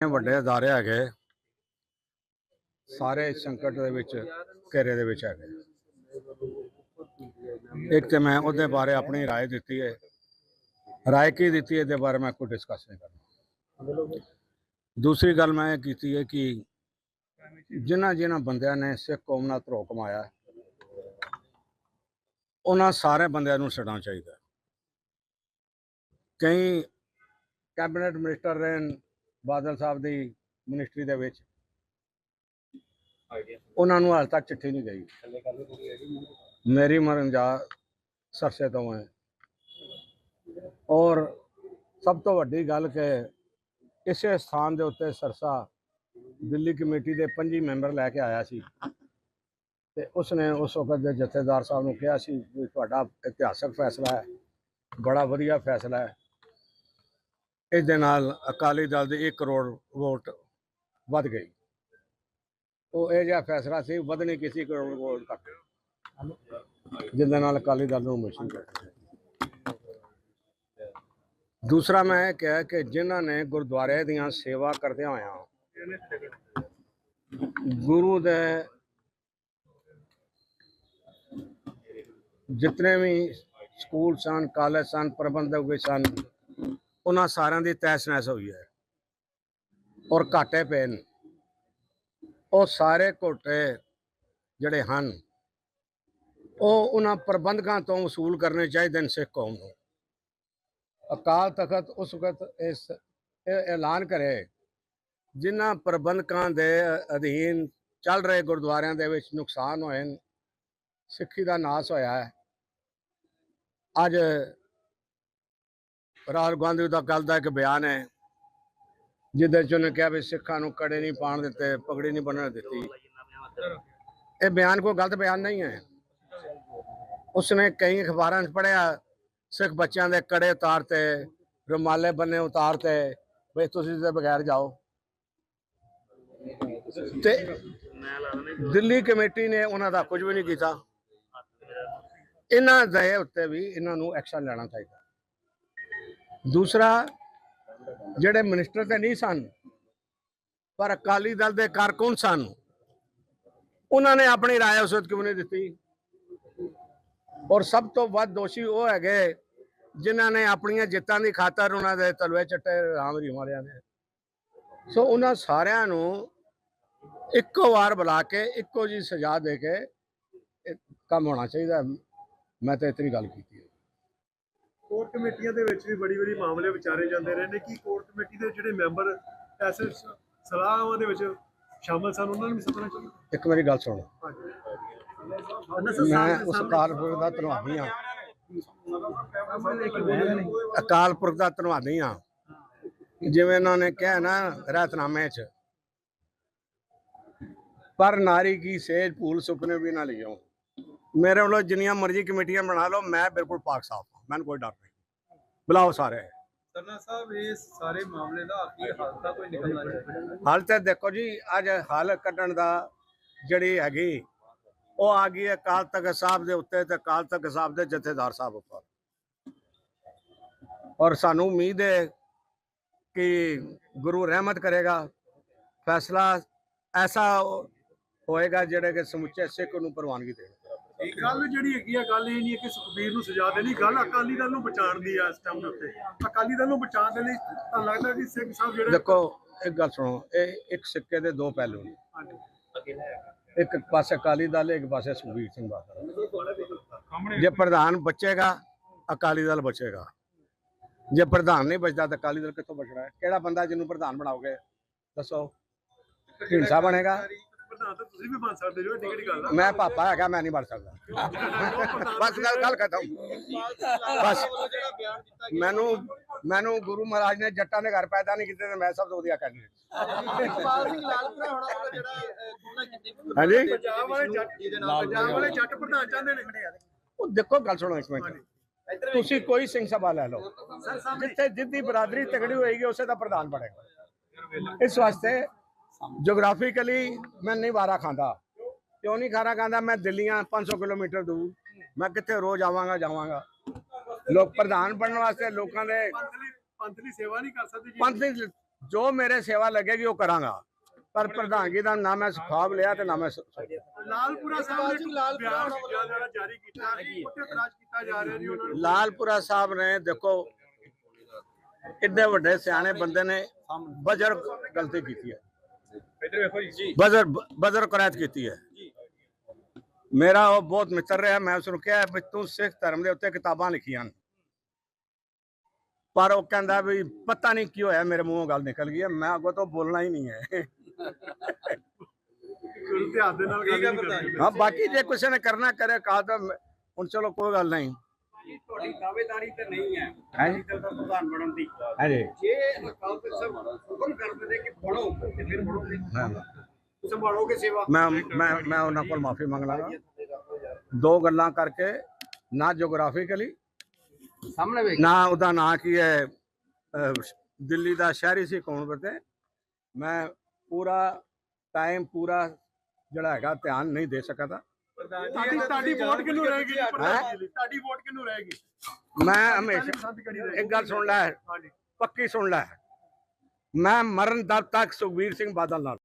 ਇਹ ਵੱਡੇ ਅਦਾਰੇ ਹੈਗੇ ਸਾਰੇ ਸੰਕਟ ਦੇ ਵਿੱਚ ਘੇਰੇ ਦੇ ਵਿੱਚ ਹੈਗੇ ਇੱਕ ਤੇ ਮੈਂ ਉਹਦੇ ਬਾਰੇ ਆਪਣੀ رائے ਦਿੱਤੀ ਹੈ رائے ਕੀ ਦਿੱਤੀ ਹੈ ਇਹਦੇ ਬਾਰੇ ਮੈਂ ਕੋਈ ਡਿਸਕਸ ਨਹੀਂ ਕਰਨਾ ਦੂਸਰੀ ਗੱਲ ਮੈਂ ਇਹ ਕੀਤੀ ਹੈ ਕਿ ਜਿਨ੍ਹਾਂ ਜਿਨ੍ਹਾਂ ਬੰਦਿਆਂ ਨੇ ਸਿੱਖ ਕੌਮ ਨਾਲ ਧਰੋ ਕਮਾਇਆ ਹੈ, ਉਹਨਾਂ ਸਾਰੇ ਬੰਦਿਆਂ ਨੂੰ ਛੱਡਣਾ ਚਾਹੀਦਾ ਹੈ। ਕਈ ਕੈਬਨਿਟ ਮਿਨਿਸਟਰ ਰਹੇ ਨੇ ਬਾਦਲ ਸਾਹਿਬ ਦੀ ਮਿਨਿਸਟਰੀ ਦੇ ਵਿੱਚ। ਉਹਨਾਂ ਨੂੰ ਹਾਲ ਤੱਕ ਚਿੱਠੀ ਨਹੀਂ ਗਈ। ਮੇਰੀ ਮਰਨ ਜਾ ਸਰਸੇ ਤੋਂ ਹੈ ਔਰ ਸਭ ਤੋਂ ਵੱਡੀ ਗੱਲ ਕਿ ਇਸੇ ਸਥਾਨ ਦੇ ਉੱਤੇ ਸਰਸਾ ਦਿੱਲੀ ਕਮੇਟੀ ਦੇ 25 ਮੈਂਬਰ ਲੈ ਕੇ ਆਇਆ ਸੀ। ਤੇ ਉਸਨੇ ਉਸ ਵਕਤ ਦੇ ਜਥੇਦਾਰ ਸਾਹਿਬ ਨੂੰ ਕਿਹਾ ਸੀ ਵੀ ਤੁਹਾਡਾ ਇਤਿਹਾਸਕ ਫੈਸਲਾ ਹੈ ਬੜਾ ਵਧੀਆ ਫੈਸਲਾ ਹੈ। ਇਸ ਦੇ ਨਾਲ ਅਕਾਲੀ ਦਲ ਦੇ 1 ਕਰੋੜ ਵੋਟ ਵੱਧ ਗਈ। ਉਹ ਇਹ ਜਿਹਾ ਫੈਸਲਾ ਸੀ, ਵਧਣੀ ਕਿਸੇ ਕਰੋੜ ਵੋਟ ਤੱਕ। ਜਿਹਦੇ ਨਾਲ ਅਕਾਲੀ ਦਲ ਨੂੰ ਮੁਸ਼ਕਿਲ ਕਰ ਦੂਸਰਾ ਮੈਂ ਇਹ ਕਿਹਾ ਕਿ ਜਿਨ੍ਹਾਂ ਨੇ ਗੁਰਦੁਆਰੇ ਦੀਆਂ ਸੇਵਾ ਕਰਦਿਆਂ ਹੋਇਆ ਗੁਰੂ ਦੇ ਜਿਤਨੇ ਵੀ ਸਕੂਲ ਸਨ, ਕਾਲਜ ਸਨ, ਪ੍ਰਬੰਧਕ ਵੀ ਸਨ ਉਹਨਾਂ ਸਾਰਿਆਂ ਦੀ ਤਹਿਸ ਨਹਿਸ ਹੋਈ ਹੈ ਔਰ ਘਾਟੇ ਪਏ ਨੇ। ਉਹ ਸਾਰੇ ਘੋਟੇ ਜਿਹੜੇ ਹਨ, ਉਹ ਉਹਨਾਂ ਪ੍ਰਬੰਧਕਾਂ ਤੋਂ ਵਸੂਲ ਕਰਨੇ ਚਾਹੀਦੇ ਨੇ ਸਿੱਖ ਕੌਮ ਨੂੰ। ਅਕਾਲ ਤਖਤ ਉਸ ਵਕਤ ਇਸ ਇਹ ਐਲਾਨ ਕਰੇ ਜਿਨ੍ਹਾਂ ਪ੍ਰਬੰਧਕਾਂ ਦੇ ਅਧੀਨ ਚੱਲ ਰਹੇ ਗੁਰਦੁਆਰਿਆਂ ਦੇ ਵਿੱਚ ਨੁਕਸਾਨ ਹੋਏ ਸਿੱਖੀ ਦਾ ਨਾਸ ਹੋਇਆ ਹੈ। ਅੱਜ ਰਾਹੁਲ ਗਾਂਧੀ ਦਾ ਕੱਲ ਦਾ ਇੱਕ ਬਿਆਨ ਹੈ, ਜਿਹਦੇ ਚ ਉਹਨੇ ਕਿਹਾ ਵੀ ਸਿੱਖਾਂ ਨੂੰ ਕੜੇ ਨਹੀਂ ਪਾਣ ਦਿੱਤੇ, ਪਗੜੀ ਨਹੀਂ ਬੰਨਣ ਦਿੱਤੀ। ਇਹ ਬਿਆਨ ਕੋਈ ਗਲਤ ਬਿਆਨ ਨਹੀਂ ਹੈ। ਉਸਨੇ ਕਈ ਅਖਬਾਰਾਂ 'ਚ ਪੜਿਆ ਸਿੱਖ ਬੱਚਿਆਂ ਦੇ ਕੜੇ ਉਤਾਰਤੇ ਰੁਮਾਲੇ ਬੰਨੇ ਉਤਾਰਤੇ ਵੀ ਤੁਸੀਂ ਤੇ ਬਗੈਰ ਜਾਓ। ਤੇ ਦਿੱਲੀ ਕਮੇਟੀ ਨੇ ਉਹਨਾਂ ਦਾ ਕੁਝ ਵੀ ਨਹੀਂ ਕੀਤਾ। ਇਹਨਾਂ ਦੇ ਉੱਤੇ ਵੀ ਇਹਨਾਂ ਨੂੰ ਐਕਸ਼ਨ ਲੈਣਾ ਚਾਹੀਦਾ। ਦੂਸਰਾ, ਜਿਹੜੇ ਮਿਨਿਸਟਰ ਤੇ ਨਹੀਂ ਸਨ, ਪਰ ਅਕਾਲੀ ਦਲ ਦੇ ਕਾਰਕੁਨ ਸਨ? ਉਹਨਾਂ ਨੇ ਆਪਣੀ ਰਾਏ ਉਸ ਕਿਉਂ ਨਹੀਂ ਦਿੱਤੀ? ਔਰ ਸਭ ਤੋਂ ਵੱਧ ਦੋਸ਼ੀ ਉਹ ਹੈਗੇ, ਜਿਨ੍ਹਾਂ ਨੇ ਆਪਣੀਆਂ ਜਿੱਤਾਂ ਦੀ ਖਾਤਰ ਉਹਨਾਂ ਦੇ ਤਲਵੇ ਚੱਟੇ ਰਾਮ ਜੀ ਨੇ। ਸੋ ਉਹਨਾਂ ਸਾਰਿਆਂ ਨੂੰ ਇੱਕੋ ਵਾਰ ਬੁਲਾ ਕੇ, ਇੱਕੋ ਜੀ ਸਜ਼ਾ ਦੇ ਕੇ ਕੰਮ ਹੋਣਾ ਚਾਹੀਦਾ। ਮੈਂ ਤਾਂ ਇਤਨੀ ਗੱਲ ਕੀਤੀ ਹੈ। ਕੋਰ ਕਮੇਟੀਆਂ ਦੇ ਵਿੱਚ ਵੀ ਬੜੀ ਬੜੀ ਮਾਮਲੇ ਵਿਚਾਰੇ ਜਾਂਦੇ ਰਹੇ ਨੇ ਕਿ ਕੋਰ ਕਮੇਟੀ ਦੇ ਜਿਹੜੇ ਮੈਂਬਰ ਐਸੇ ਸਲਾਹਾਂ ਦੇ ਵਿੱਚ ਸ਼ਾਮਲ ਸਨ ਉਹਨਾਂ ਨੂੰ ਵੀ ਸੱਦਣਾ ਚਾਹੀਦਾ? ਇੱਕ ਮੇਰੀ ਗੱਲ ਸੁਣੋ। ਮੈਂ ਉਸ ਅਕਾਲ ਪੁਰਖ ਦਾ ਧੰਨਵਾਦੀ ਹਾਂ। ਅਕਾਲ ਪੁਰਖ ਦਾ ਧੰਨਵਾਦੀ ਹਾਂ। ਜਿਵੇਂ ਇਹਨਾਂ ਨੇ ਕਿਹਾ ਨਾ ਰਹਿਤਨਾਮੇ 'ਚ ਪਰ ਨਾਰੀ ਕੀ ਸੇਜ ਭੂਲ ਸੁਪਨੇ ਵੀ ਨਾ ਲਿਓ ਮੇਰੇ ਵੱਲੋਂ ਜਿੰਨੀਆਂ ਮਰਜ਼ੀ ਕਮੇਟੀਆਂ ਬਣਾ ਲਓ ਮੈਂ ਬਿਲਕੁਲ ਪਾਕ ਸਾਫ਼ ਹਾਂ ਮੈਨੂੰ ਕੋਈ ਡਰ ਨਹੀਂ। ਬੁਲਾਓ ਸਾਰੇ। ਸਰਨਾ ਸਾਹਿਬ ਇਸ ਸਾਰੇ ਮਾਮਲੇ ਦਾ ਆਖਰੀ ਹੱਲ ਤਾਂ ਕੋਈ ਨਿਕਲਣਾ ਚਾਹੀਦਾ ਹਾਲ ਤੇ ਦੇਖੋ ਜੀ ਅੱਜ ਹੱਲ ਕੱਢਣ ਦਾ ਜਿਹੜੀ ਹੈਗੀ ਉਹ ਆ ਗਈ ਹੈ ਅਕਾਲ ਤਖਤ ਸਾਹਿਬ ਦੇ ਉੱਤੇ ਤੇ ਅਕਾਲ ਤਖਤ ਸਾਹਿਬ ਦੇ ਜਥੇਦਾਰ ਸਾਹਿਬ ਉੱਪਰ। ਔਰ ਸਾਨੂੰ ਉਮੀਦ ਹੈ ਕਿ ਗੁਰੂ ਰਹਿਮਤ ਕਰੇਗਾ। ਫੈਸਲਾ ਐਸਾ ਹੋਏਗਾ ਜਿਹੜੇ ਕਿ ਸਮੁੱਚੇ ਸਿੱਖ ਨੂੰ ਪ੍ਰਵਾਨਗੀ ਦੇਣਗੇ ਗੱਲ ਜਿਹੜੀ ਹੈਗੀ ਆ ਗੱਲ ਇਹ ਨਹੀਂ ਹੈ ਕਿ ਸੁਖਬੀਰ ਨੂੰ ਸਜ਼ਾ ਦੇਣੀ ਗੱਲ ਅਕਾਲੀ ਦਲ ਨੂੰ ਬਚਾਉਣ ਦੀ ਆ ਇਸ ਟਾਈਮ ਦੇ ਉੱਤੇ। ਅਕਾਲੀ ਦਲ ਨੂੰ ਬਚਾਉਣ ਦੇ ਲਈ ਤਾਂ ਲੱਗਦਾ ਕਿ ਸਿੰਘ ਸਾਹਿਬ ਜਿਹੜੇ ਦੇਖੋ ਇੱਕ ਗੱਲ ਸੁਣੋ ਇਹ ਇੱਕ ਸਿੱਕੇ ਦੇ ਦੋ ਪਹਿਲੂ ਨੇ। ਹਾਂਜੀ। ਇੱਕ ਪਾਸੇ ਅਕਾਲੀ ਦਲ ਇੱਕ ਪਾਸੇ ਸੁਖਬੀਰ ਸਿੰਘ ਬਾਦਲ। ਜੇ ਪ੍ਰਧਾਨ ਬਚੇਗਾ ਅਕਾਲੀ ਦਲ ਬਚੇਗਾ। ਜੇ ਪ੍ਰਧਾਨ ਨਹੀਂ ਬਚਦਾ ਤਾਂ ਅਕਾਲੀ ਦਲ ਕਿੱਥੋਂ ਬਚਣਾ ਹੈ? ਕਿਹੜਾ ਬੰਦਾ ਜਿਹਨੂੰ ਪ੍ਰਧਾਨ ਬਣਾਓਗੇ? ਦੱਸੋ। ਢੀਂਡਸਾ ਬਣੇਗਾ? ਪ੍ਰਧਾਨ ਤਾਂ ਤੁਸੀਂ ਵੀ ਬਣ ਸਕਦੇ ਜੋ ਏਡੀ ਕਿਹੜੀ ਗੱਲ ਆ ਮੈਂ ਪਾਪਾ ਹੈਗਾ ਮੈਂ ਨਹੀਂ ਬਣ ਸਕਦਾ। ਬਸ ਗੱਲ ਗੱਲ ਖਤਮ। ਬਸ। ਜਿਹੜਾ ਬਿਆਨ ਦਿੱਤਾ ਮੈਨੂੰ ਮੈਨੂੰ ਗੁਰੂ ਮਹਾਰਾਜ ਨੇ ਜੱਟਾਂ ਦੇ ਘਰ ਪੈਦਾ ਨਹੀਂ ਕੀਤੇ ਤੇ ਮੈਂ ਸਭ ਤੋਂ ਵਧੀਆ ਕੈਂਡੀਡੇਟ ਇਕਬਾਲ ਸਿੰਘ ਲਾਲਪੁਰਾ ਹੋਣਾ ਦਾ ਜਿਹੜਾ ਖੁਣਾ ਕੀਤੀ ਹਾਂਜੀ? ਪੰਜਾਬ ਵਾਲੇ ਜੱਟ ਪੰਜਾਬ ਵਾਲੇ ਜੱਟ ਪ੍ਰਧਾਨ ਚਾਹੁੰਦੇ ਨੇ। ਉਹ ਦੇਖੋ ਗੱਲ ਸੁਣੋ ਇੱਕ ਮਿੰਟ। ਤੁਸੀਂ ਕੋਈ ਸਿੰਘ ਸਭਾ ਲੈ ਲਓ। ਜਿੱਥੇ ਜਿੱਦੀ ਬਰਾਦਰੀ ਤਗੜੀ ਹੋਏਗੀ ਉਸੇ ਦਾ ਪ੍ਰਧਾਨ ਬਣੇਗਾ। ਇਸ ਵਾਸਤੇ ਜੀਓਗ੍ਰਾਫਿਕਲੀ ਮੈਂ ਨਹੀਂ ਵਾਰਾ ਖਾਂਦਾ। ਕਿਉਂ ਨਹੀਂ ਖਾਰਾ ਖਾਂਦਾ? ਮੈਂ ਦਿੱਲੀਆਂ 500 ਕਿਲੋਮੀਟਰ ਦੂਰ। ਮੈਂ ਕਿੱਥੇ ਰੋਜ਼ ਆਵਾਂਗਾ ਜਾਵਾਂਗਾ? ਲੋਕ ਪ੍ਰਧਾਨ ਬਣਨ ਵਾਸਤੇ ਲੋਕਾਂ ਦੇ ਪੰਥ ਲਈ ਪੰਥ ਲਈ ਸੇਵਾ ਨਹੀਂ ਕਰ ਸਕਦੇ ਜੀ। ਪੰਥ ਦੀ ਜੋ ਮੇਰੇ ਸੇਵਾ ਲੱਗੇਗੀ ਉਹ ਕਰਾਂਗਾ। ਪਰ ਪ੍ਰਧਾਨਗੀ ਦਾ ਨਾ ਮੈਂ ਸੁਖਾਬ ਲਿਆ ਤੇ ਨਾ ਮੈਂ ਸ- ਲਾਲਪੁਰਾ ਸਾਹਿਬ ਨੇ ਜਿਹੜਾ ਜਾਰੀ ਕੀਤਾ ਉੱਤੇ ਇਤਰਾਜ਼ ਕੀਤਾ ਜਾ ਰਿਹਾ ਜੀ ਉਹਨਾਂ ਨੂੰ। ਲਾਲਪੁਰਾ ਸਾਹਿਬ ਨੇ ਦੇਖੋ ਕਿੰਨੇ ਵੱਡੇ ਸਿਆਣੇ ਬੰਦੇ ਨੇ ਬਜਰ ਗਲਤੀ ਕੀਤੀ ਹੈ। ਇੱਧਰ ਵੇਖੋ ਜੀ। ਬਜ਼ਰ ਬਜ਼ਰ ਕਰਾਇਤ ਕੀਤੀ ਹੈ। ਮੇਰਾ ਉਹ ਬਹੁਤ ਮਿੱਤਰ ਰਿਹਾ ਮੈਂ ਉਸ ਨੂੰ ਕਿਹਾ ਵੀ ਤੂੰ ਸਿੱਖ ਧਰਮ ਦੇ ਉੱਤੇ ਕਿਤਾਬਾਂ ਲਿਖੀਆਂ ਪਰ ਉਹ ਕਹਿੰਦਾ ਵੀ ਪਤਾ ਨਹੀਂ ਕੀ ਹੋਇਆ ਮੇਰੇ ਮੂੰਹੋਂ ਗੱਲ ਨਿਕਲ ਗਈ ਹੈ ਮੈਂ ਅੱਗੋਂ ਤੋਂ ਬੋਲਣਾ ਹੀ ਨਹੀਂ ਹੈ। ਹੈ ਬਾਕੀ ਜੇ ਕਿਸੇ ਨੇ ਕਰਨਾ ਕਰੇ ਕਹਾ ਤਾਂ ਹੁਣ ਚਲੋ ਕੋਈ ਗੱਲ ਨਹੀਂ। ਤੁਹਾਡੀ ਦਾਅਵੇਦਾਰੀ ਤੇ ਨਹੀਂ ਹੈ। ਹੈਂ? ਅਕਾਲੀ ਦਲ ਦਾ ਪ੍ਰਧਾਨ ਬਣਨ ਦੀ। ਹਾਂਜੀ। ਜੇ ਅਕਾਲ ਤਖਤ ਸਾਹਿਬ ਹੁਕਮ ਕਰਦੇ ਨੇ ਕਿ ਪੜੋ ਤੇ ਫਿਰ ਪੜੋਗੇ ਹਾਂ। ਸੰਭਾਲੋਗੇ ਸੇਵਾ? ਮੈਂ ਮੈਂ ਮੈਂ ਉਹਨਾਂ ਕੋਲ ਮਾਫੀ ਮੰਗ ਲਾਂਗਾ। ਦੋ ਗੱਲਾਂ ਕਰਕੇ ਨਾ ਜੀਓਗ੍ਰਾਫਿਕਲੀ ਸਾਹਮਣੇ ਵੇਖ। ਨਾ ਉਹਦਾ ਨਾਂ ਕੀ ਹੈ ਦਿੱਲੀ ਦਾ ਸ਼ਹਿਰੀ ਸੀ ਕੌਣ ਬਤੇ ਮੈਂ ਪੂਰਾ ਟਾਈਮ ਪੂਰਾ ਜਿਹੜਾ ਹੈਗਾ ਧਿਆਨ ਨਹੀਂ ਦੇ ਪ੍ਰਧਾਨ ਤੁਹਾਡੀ ਤੁਹਾਡੀ ਵੋਟ ਕਿਹਨੂੰ ਰਹੇਗੀ? ਤੁਹਾਡੀ ਵੋਟ ਕਿਹਨੂੰ ਰਹੇਗੀ? ਮੈਂ ਹਮੇਸ਼ਾ ਇੱਕ ਗੱਲ ਸੁਣ ਲੈ। ਪੱਕੀ ਸੁਣ ਲੈ। ਮੈਂ ਮਰਨ ਦਮ ਤੱਕ ਸੁਖਬੀਰ ਸਿੰਘ ਬਾਦਲ ਨਾਲ।